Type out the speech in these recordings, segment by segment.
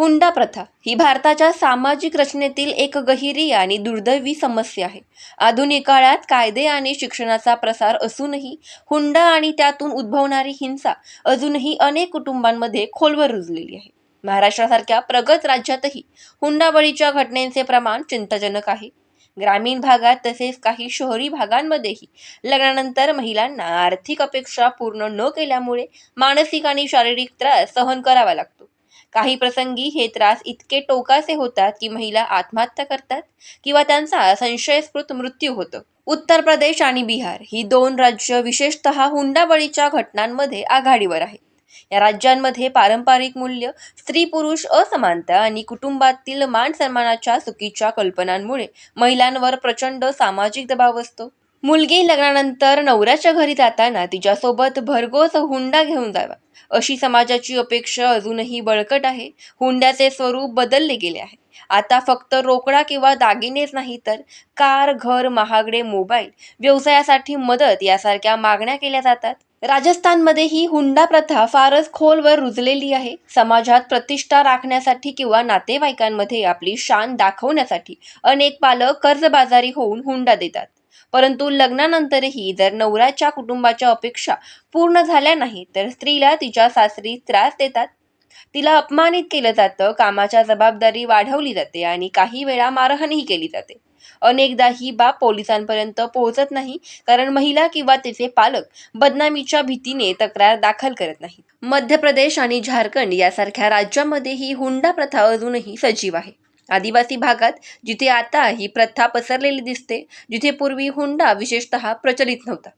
हुंडा प्रथा ही भारताच्या सामाजिक रचनेतील एक गहिरी आणि दुर्दैवी समस्या आहे. आधुनिक काळात कायदे आणि शिक्षणाचा प्रसार असूनही हुंडा आणि त्यातून उद्भवणारी हिंसा अजूनही अनेक कुटुंबांमध्ये खोलवर रुजलेली आहे. महाराष्ट्रासारख्या प्रगत राज्यातही हुंडाबळीच्या घटनेचे प्रमाण चिंताजनक आहे. ग्रामीण भागात तसेच काही शहरी भागांमध्येही लग्नानंतर महिलांना आर्थिक अपेक्षा पूर्ण न केल्यामुळे मानसिक आणि शारीरिक त्रास सहन करावा लागतो. काही प्रसंगी हे त्रास इतके टोकाचे होतात की महिला आत्महत्या करतात किंवा त्यांचा संशयस्कृत मृत्यू होतो. उत्तर प्रदेश आणि बिहार ही दोन राज्य विशेषतः हुंडाबळीच्या घटनांमध्ये आघाडीवर आहेत. या राज्यांमध्ये पारंपरिक मूल्य स्त्री पुरुष असमानता आणि कुटुंबातील मान सन्मानाच्या चुकीच्या कल्पनांमुळे महिलांवर प्रचंड सामाजिक दबाव असतो. मुलगी लग्नानंतर नवऱ्याच्या घरी जाताना तिच्यासोबत भरघोस हुंडा घेऊन जावा. अशी समाजाची अपेक्षा अजूनही बळकट आहे. हुंड्याचे स्वरूप बदलले गेले आहे. आता फक्त रोकडा किंवा दागिनेच नाही तर कार घर महागडे मोबाईल व्यवसायासाठी मदत यासारख्या मागण्या केल्या जातात. राजस्थानमध्ये ही हुंडा प्रथा फारच खोलवर रुजलेली आहे. समाजात प्रतिष्ठा राखण्यासाठी किंवा नातेवाईकांमध्ये आपली शान दाखवण्यासाठी अनेक पालक कर्जबाजारी होऊन हुंडा देतात. परंतु लग्नानंतरही जर नवऱ्याच्या कुटुंबाच्या अपेक्षा पूर्ण झाल्या नाही तर स्त्रीला तिच्या सासरी त्रास देतात. तिला अपमानित केलं जातं कामाच्या जबाबदारी वाढवली जाते आणि काही वेळा मारहाणही केली जाते. अनेकदा ही बाब पोलिसांपर्यंत पोहोचत नाही कारण महिला किंवा तिचे पालक बदनामीच्या भीतीने तक्रार दाखल करत नाहीत. मध्य प्रदेश आणि झारखंड यासारख्या राज्यांमध्ये ही हुंडा प्रथा अजूनही सजीव आहे. आदिवासी भागात जिथे आता ही प्रथा पसरलेली दिसते जिथे पूर्वी हुंडा विशेषतः प्रचलित नव्हता.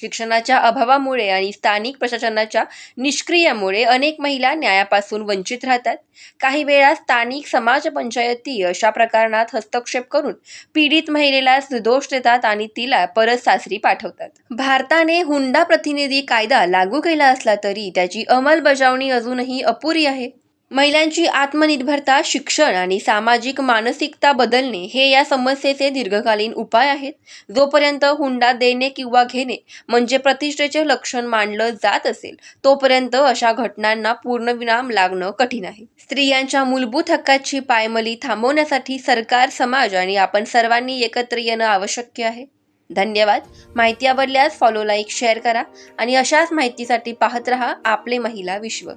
शिक्षणाच्या अभावामुळे आणि स्थानिक प्रशासनाच्या निष्क्रियामुळे अनेक महिला न्यायापासून वंचित राहतात. काही वेळा स्थानिक समाज पंचायती अशा प्रकरणात हस्तक्षेप करून पीडित महिलेला सुदोष देतात आणि तिला परत सासरी पाठवतात. भारताने हुंडा प्रतिनिधी कायदा लागू केला असला तरी त्याची अंमलबजावणी अजूनही अपुरी आहे. महिलांची आत्मनिर्भरता शिक्षण आणि सामाजिक मानसिकता बदलणे हे या समस्येचे दीर्घकालीन उपाय आहेत. जोपर्यंत हुंडा देणे किंवा घेणे म्हणजे प्रतिष्ठेचे लक्षण मानलं जात असेल तोपर्यंत अशा घटनांना पूर्णविराम लागणं कठीण आहे. स्त्रियांच्या मूलभूत हक्काची पायमली थांबवण्यासाठी सरकार समाज आणि आपण सर्वांनी एकत्र येणं आवश्यक आहे. धन्यवाद. माहिती आवडल्यास फॉलो लाईक शेअर करा आणि अशाच माहितीसाठी पाहत रहा आपले महिला विश्व.